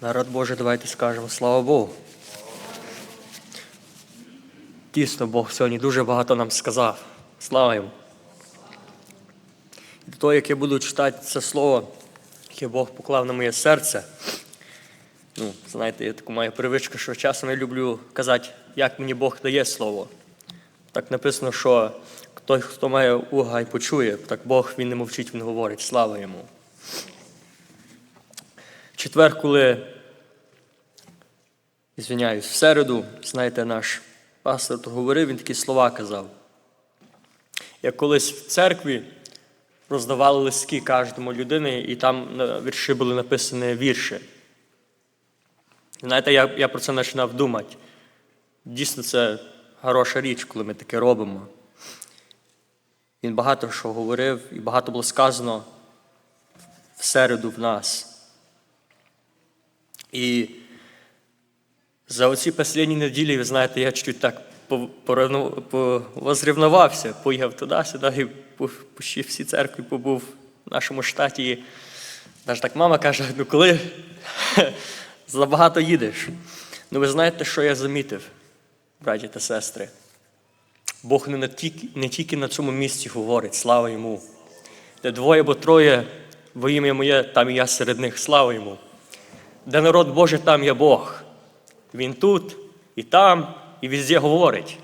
Народ Божий, давайте скажемо слава Богу. Дійсно, Бог сьогодні дуже багато нам сказав. Слава йому. До того, як я буду читати це слово, яке Бог поклав на моє серце. Ну, знаєте, я таку маю привичку, що часом я люблю казати, як мені Бог дає слово. Так написано, що той, хто має уга і почує, так Бог він не мовчить, він говорить. Слава йому. Четвер, коли, звиняюсь, в середу, знаєте, наш пастор то говорив, він такі слова казав. Як колись в церкві роздавали листки кожному людині, і там на вірші були написані вірші. Знаєте, я, я про це починав думати. Дійсно, це хороша річ, коли ми таке робимо. Він багато що говорив, і багато було сказано в середу в нас. І за оці останні неділі, ви знаєте, я чуть так возрівнувався, поїхав туди-сюди і по, по ще всій церкві побув в нашому штаті. Навіть так мама каже: ну коли забагато їдеш. Ну ви знаєте, що я замітив, браті та сестри? Бог не, тільки, не тільки на цьому місці говорить, слава йому. Де двоє або троє во ім'я моє, там і я серед них, слава йому. Де народ Божий, там є Бог. Він тут, і там, і везде говорить.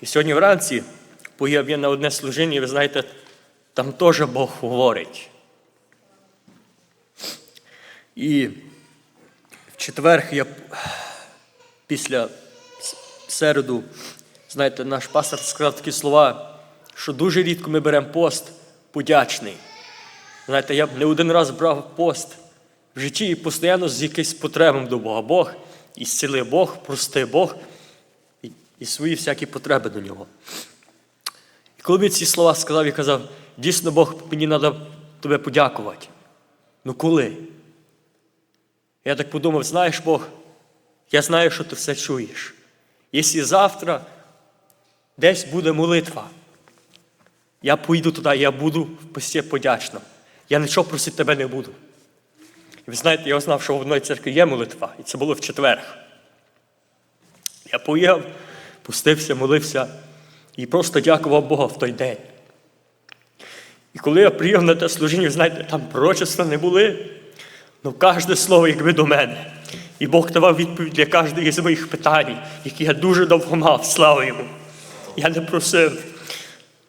І сьогодні вранці поїхав я на одне служіння, і ви знаєте, там теж Бог говорить. І в четвер я після середу, знаєте, наш пастор сказав такі слова, що дуже рідко ми беремо пост подячний. Знаєте, я б не один раз брав пост в житті і постійно з якимось потребом до Бога. Бог і зціли Бог, прости Бог і, і свої всякі потреби до нього. І коли він ці слова сказав, я казав, дійсно Бог, мені треба тебе подякувати. Ну коли? Я так подумав, знаєш Бог, я знаю, що ти все чуєш. Якщо завтра десь буде молитва, я поїду туди, я буду в пості подячно. Я нічого просити тебе не буду. І ви знаєте, я знав, що в одній церкві є молитва, і це було в четвер. Я поїхав, пустився, молився і просто дякував Бога в той день. І коли я приїхав на те служіння, знаєте, там пророчества не були, але кожне слово, якби до мене. І Бог давав відповідь для кожної з моїх питань, які я дуже довго мав, слава йому. Я не просив.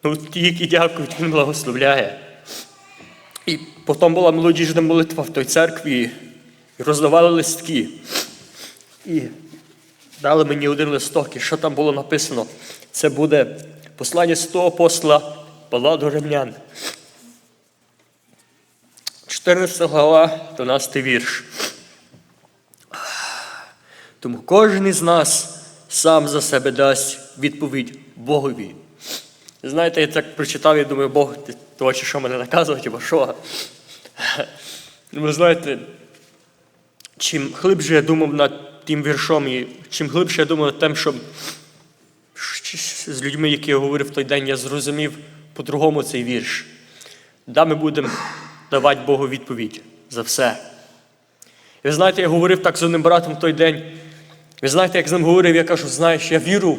Ну, ті, які дякують, він благословляє. І потім була молодіжна молитва в той церкві, і роздавали листки. І дали мені один листок, і що там було написано? Це буде послання з того апостола Павла до римлян. 14 глава, 12 вірш. Тому кожен із нас сам за себе дасть відповідь Богові. Знаєте, я так прочитав і думаю, Бог, ти хочеш що мене наказувати, або що? Ну, Ви знаєте, чим глибше я думав над тим віршом, і чим глибше я думав над тим, що з людьми, які я говорив в той день, я зрозумів по-другому цей вірш. Да, ми будемо давати Богу відповідь за все. І ви знаєте, я говорив так з одним братом в той день. Ви знаєте, як з ним говорив, я кажу, знаєш, я вірю,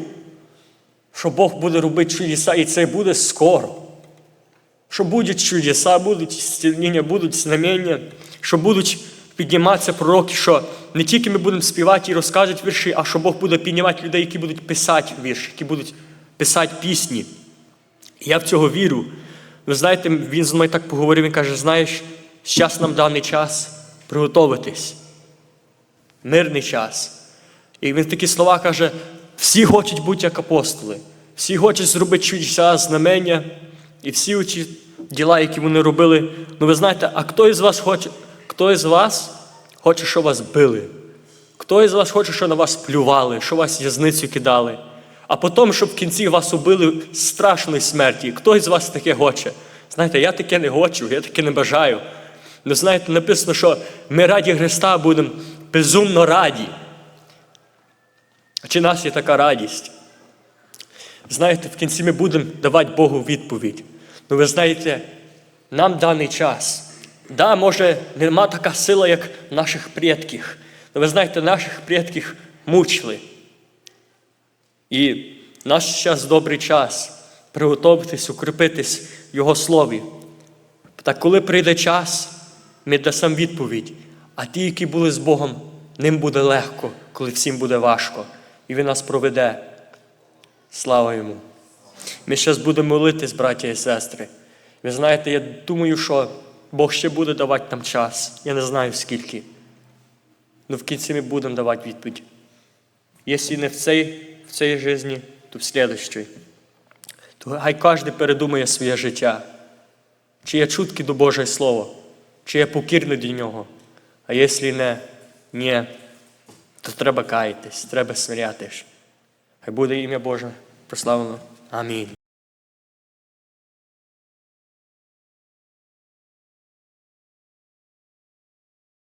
що Бог буде робити чудеса, і це буде скоро. Що будуть чудеса, будуть зцілення, будуть знамення, що будуть підніматися пророки, що не тільки ми будемо співати і розказувати вірші, а що Бог буде піднімати людей, які будуть писати вірші, які будуть писати пісні. Я в цього вірю. Ви знаєте, він з мною так поговорив, він каже, знаєш, зараз нам даний час приготуватись. Мирний час. І він такі слова каже: всі хочуть бути як апостоли, всі хочуть зробити чудеса, знамення, і всі ці діла, які вони робили. Ну ви знаєте, а хто із вас хоче, хто із вас хоче, щоб вас били? Хто із вас хоче, щоб на вас плювали, що вас в'язницю кидали? А потім, щоб в кінці вас убили страшної смерті. Хто із вас таке хоче? Знаєте, я таке не хочу, я таке не бажаю. Ну, знаєте, написано, що ми раді Христа будемо безумно раді. Чи нас є така радість? Знаєте, в кінці ми будемо давати Богу відповідь. Ну ви знаєте, нам даний час Да, може, нема така сила, як наших предків. Але ви знаєте, наших предків мучили. І наш час добрий час приготуватись, укріпитись в Його слові. Так коли прийде час, ми дасимо відповідь. А ті, які були з Богом, ним буде легко, коли всім буде важко. І Він нас проведе. Слава йому! Ми зараз будемо молитись, браття і сестри. Ви знаєте, я думаю, що Бог ще буде давати нам час. Я не знаю скільки. Але в кінці ми будемо давати відповідь. Якщо не в цій, в цій житті, то в слідчій. То хай кожен передумає своє життя. Чи є чутки до Божого Слова, чи є покірний до нього. А якщо не, ні, то треба каятись, треба смирятись. Хай буде ім'я Боже прославлено. Амінь.